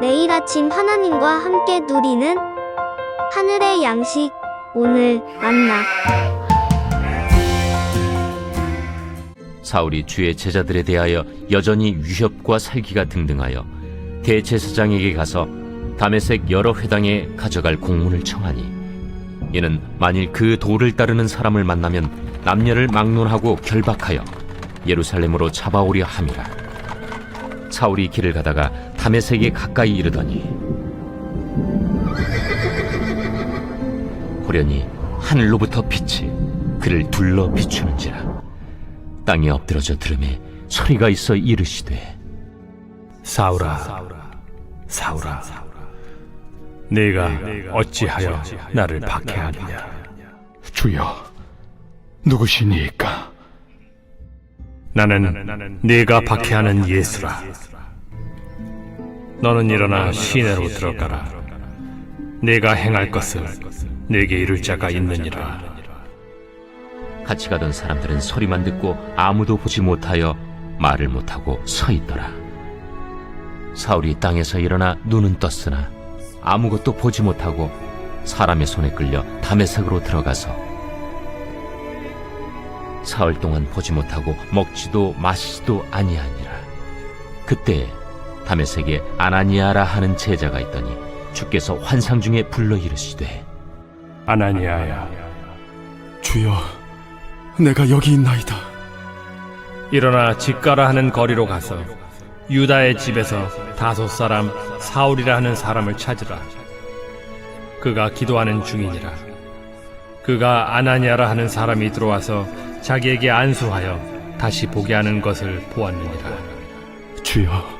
매일 아침 하나님과 함께 누리는 하늘의 양식 오늘 만나. 사울이 주의 제자들에 대하여 여전히 위협과 살기가 등등하여 대제사장에게 가서 다메섹 여러 회당에 가져갈 공문을 청하니 이는 만일 그 도를 따르는 사람을 만나면 남녀를 막론하고 결박하여 예루살렘으로 잡아오려 함이라. 사울이 길을 가다가 다메섹에 가까이 이르더니 호련히 하늘로부터 빛이 그를 둘러 비추는지라 땅에 엎드러져 들음에 소리가 있어 이르시되 사울아, 사울아, 네가 어찌하여 나를 박해하느냐? 주여, 누구시니까? 나는 네가 박해하는 예수라. 너는 일어나 시내로 들어가라. 네가 행할 것을 네게 이룰 자가 있느니라. 같이 가던 사람들은 소리만 듣고 아무도 보지 못하여 말을 못하고 서 있더라 사울이 땅에서 일어나 눈은 떴으나 아무것도 보지 못하고 사람의 손에 끌려 담에색으로 들어가서 사흘 동안 보지 못하고 먹지도 마시지도 아니하니라 그때 담에색에 아나니아라 하는 제자가 있더니 주께서 환상 중에 불러 이르시되 아나니아야, 주여, 내가 여기 있나이다. 일어나 집가라 하는 거리로 가서 유다의 집에서 다섯 사람 사울이라 하는 사람을 찾으라. 그가 기도하는 중이니라. 그가 아나니아라 하는 사람이 들어와서 자기에게 안수하여 다시 보게 하는 것을 보았느니라. 주여,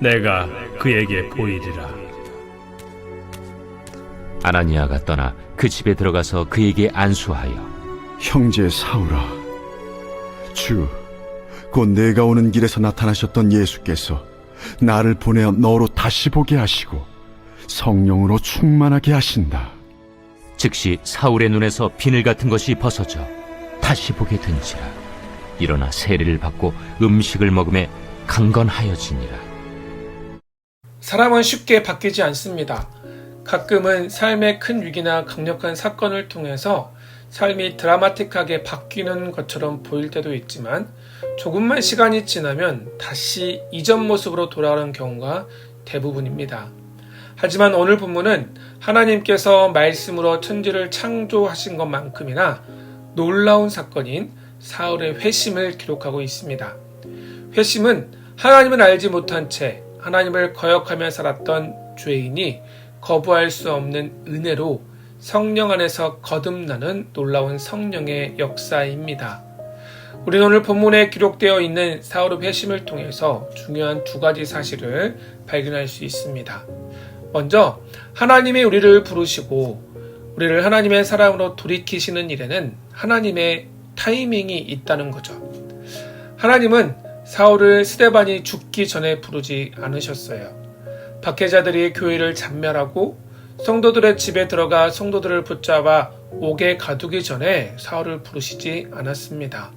내가 그에게 보이리라. 아나니아가 떠나 그 집에 들어가서 그에게 안수하여 형제 사울아, 주, 곧 내가 오는 길에서 나타나셨던 예수께서 나를 보내어 너로 다시 보게 하시고 성령으로 충만하게 하신다. 즉시 사울의 눈에서 비늘 같은 것이 벗어져 다시 보게 된지라 일어나 세례를 받고 음식을 먹음에 강건하여지니라 사람은 쉽게 바뀌지 않습니다. 가끔은 삶의 큰 위기나 강력한 사건을 통해서 삶이 드라마틱하게 바뀌는 것처럼 보일 때도 있지만 조금만 시간이 지나면 다시 이전 모습으로 돌아가는 경우가 대부분입니다. 하지만 오늘 본문은 하나님께서 말씀으로 천지를 창조하신 것만큼이나 놀라운 사건인 사울의 회심을 기록하고 있습니다. 회심은 하나님을 알지 못한 채 하나님을 거역하며 살았던 죄인이 거부할 수 없는 은혜로 성령 안에서 거듭나는 놀라운 성령의 역사입니다. 우리는 오늘 본문에 기록되어 있는 사울의 회심을 통해서 중요한 두 가지 사실을 발견할 수 있습니다. 먼저 하나님이 우리를 부르시고 우리를 하나님의 사랑으로 돌이키시는 일에는 하나님의 타이밍이 있다는 거죠. 하나님은 사울을 스데반이 죽기 전에 부르지 않으셨어요. 박해자들이 교회를 잔멸하고 성도들의 집에 들어가 성도들을 붙잡아 옥에 가두기 전에 사울을 부르시지 않았습니다.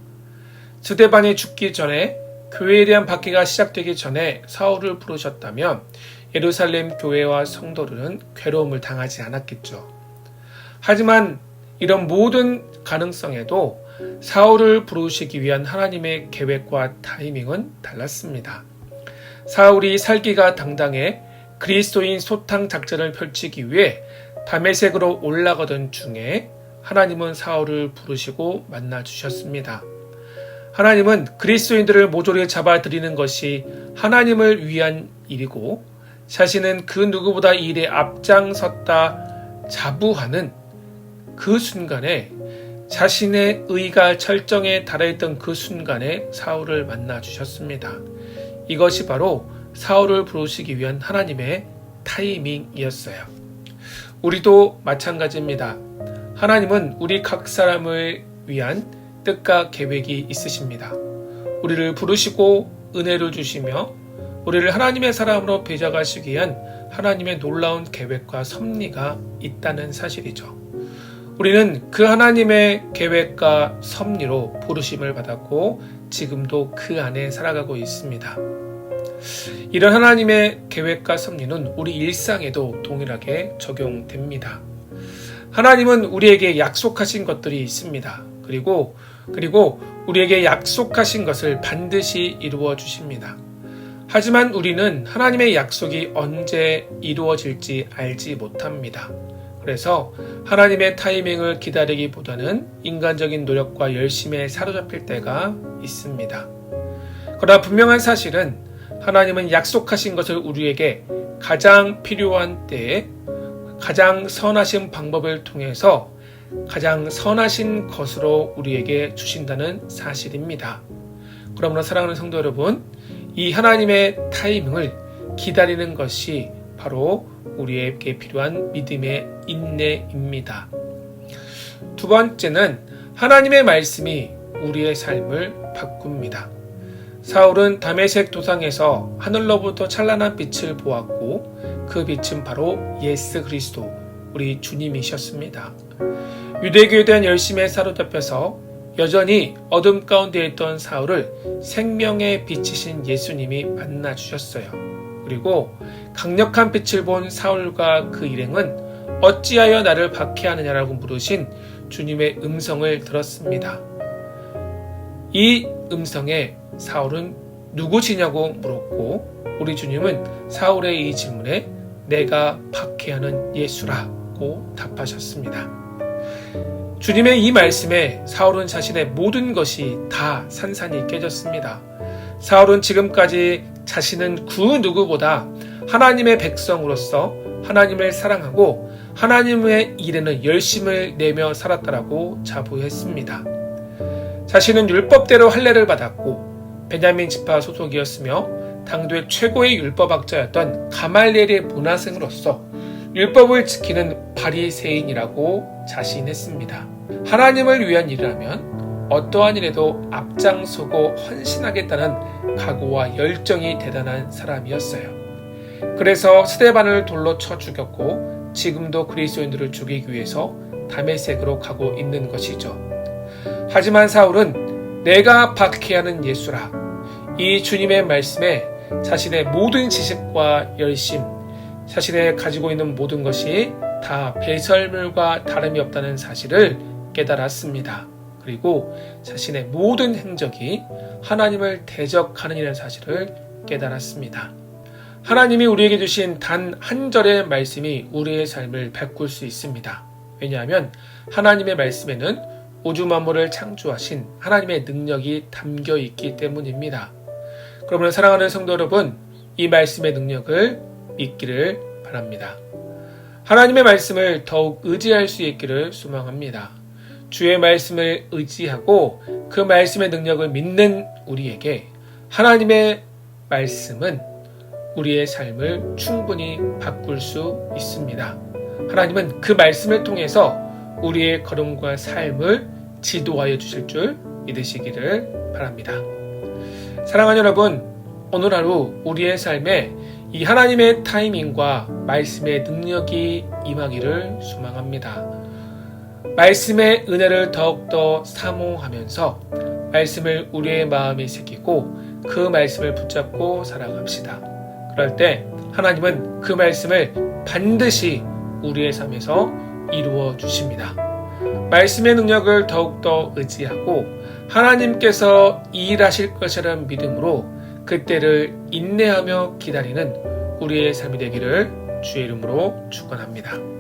스데반이 죽기 전에 교회에 대한 박해가 시작되기 전에 사울을 부르셨다면 예루살렘 교회와 성도들은 괴로움을 당하지 않았겠죠. 하지만 이런 모든 가능성에도 사울을 부르시기 위한 하나님의 계획과 타이밍은 달랐습니다. 사울이 살기가 당당해 그리스도인 소탕 작전을 펼치기 위해 담에색으로 올라가던 중에 하나님은 사울을 부르시고 만나 주셨습니다. 하나님은 그리스도인들을 모조리 잡아들이는 것이 하나님을 위한 일이고 자신은 그 누구보다 이 일에 앞장섰다 자부하는 그 순간에 자신의 의가 철정에 달해있던 그 순간에 사울을 만나 주셨습니다. 이것이 바로 사울을 부르시기 위한 하나님의 타이밍이었어요. 우리도 마찬가지입니다. 하나님은 우리 각 사람을 위한 뜻과 계획이 있으십니다. 우리를 부르시고 은혜를 주시며 우리를 하나님의 사람으로 빚어가시기 위한 하나님의 놀라운 계획과 섭리가 있다는 사실이죠. 우리는 그 하나님의 계획과 섭리로 부르심을 받았고 지금도 그 안에 살아가고 있습니다. 이런 하나님의 계획과 섭리는 우리 일상에도 동일하게 적용됩니다. 하나님은 우리에게 약속하신 것들이 있습니다. 그리고 그리고 우리에게 약속하신 것을 반드시 이루어 주십니다. 하지만 우리는 하나님의 약속이 언제 이루어질지 알지 못합니다. 그래서 하나님의 타이밍을 기다리기보다는 인간적인 노력과 열심에 사로잡힐 때가 있습니다. 그러나 분명한 사실은 하나님은 약속하신 것을 우리에게 가장 필요한 때에 가장 선하신 방법을 통해서 가장 선하신 것으로 우리에게 주신다는 사실입니다. 그러므로 사랑하는 성도 여러분, 이 하나님의 타이밍을 기다리는 것이 바로 우리에게 필요한 믿음의 인내입니다. 두 번째는 하나님의 말씀이 우리의 삶을 바꿉니다. 사울은 다메섹 도상에서 하늘로부터 찬란한 빛을 보았고 그 빛은 바로 예수 그리스도 우리 주님이셨습니다. 유대교에 대한 열심에 사로잡혀서 여전히 어둠 가운데 있던 사울을 생명의 빛이신 예수님이 만나 주셨어요. 그리고 강력한 빛을 본 사울과 그 일행은 어찌하여 나를 박해하느냐라고 물으신 주님의 음성을 들었습니다. 이 음성에 사울은 누구시냐고 물었고 우리 주님은 사울의 이 질문에 내가 박해하는 예수라고 답하셨습니다. 주님의 이 말씀에 사울은 자신의 모든 것이 다 산산이 깨졌습니다. 사울은 지금까지 자신은 그 누구보다 하나님의 백성으로서 하나님을 사랑하고 하나님의 일에는 열심을 내며 살았다라고 자부했습니다. 자신은 율법대로 할례를 받았고 베냐민 지파 소속이었으며 당도의 최고의 율법학자였던 가말리엘의 문화생으로서 율법을 지키는 바리새인이라고 자신했습니다. 하나님을 위한 일을 하면 어떠한 일에도 앞장서고 헌신하겠다는 각오와 열정이 대단한 사람이었어요. 그래서 스테반을 돌로 쳐 죽였고 지금도 그리스도인들을 죽이기 위해서 다메섹으로 가고 있는 것이죠. 하지만 사울은 내가 박해하는 예수라 이 주님의 말씀에 자신의 모든 지식과 열심, 자신의 가지고 있는 모든 것이 다 배설물과 다름이 없다는 사실을 깨달았습니다. 그리고 자신의 모든 행적이 하나님을 대적하는 이라는 사실을 깨달았습니다. 하나님이 우리에게 주신 단 한 절의 말씀이 우리의 삶을 바꿀 수 있습니다. 왜냐하면 하나님의 말씀에는 우주 만물을 창조하신 하나님의 능력이 담겨 있기 때문입니다. 그러면 사랑하는 성도 여러분, 이 말씀의 능력을 믿기를 바랍니다. 하나님의 말씀을 더욱 의지할 수 있기를 소망합니다. 주의 말씀을 의지하고 그 말씀의 능력을 믿는 우리에게 하나님의 말씀은 우리의 삶을 충분히 바꿀 수 있습니다. 하나님은 그 말씀을 통해서 우리의 걸음과 삶을 지도하여 주실 줄 믿으시기를 바랍니다. 사랑하는 여러분, 오늘 하루 우리의 삶에 이 하나님의 타이밍과 말씀의 능력이 임하기를 소망합니다. 말씀의 은혜를 더욱더 사모하면서 말씀을 우리의 마음에 새기고 그 말씀을 붙잡고 살아갑시다. 그럴 때 하나님은 그 말씀을 반드시 우리의 삶에서 이루어 주십니다. 말씀의 능력을 더욱더 의지하고 하나님께서 일하실 것이라는 믿음으로 그때를 인내하며 기다리는 우리의 삶이 되기를 주의 이름으로 축원합니다.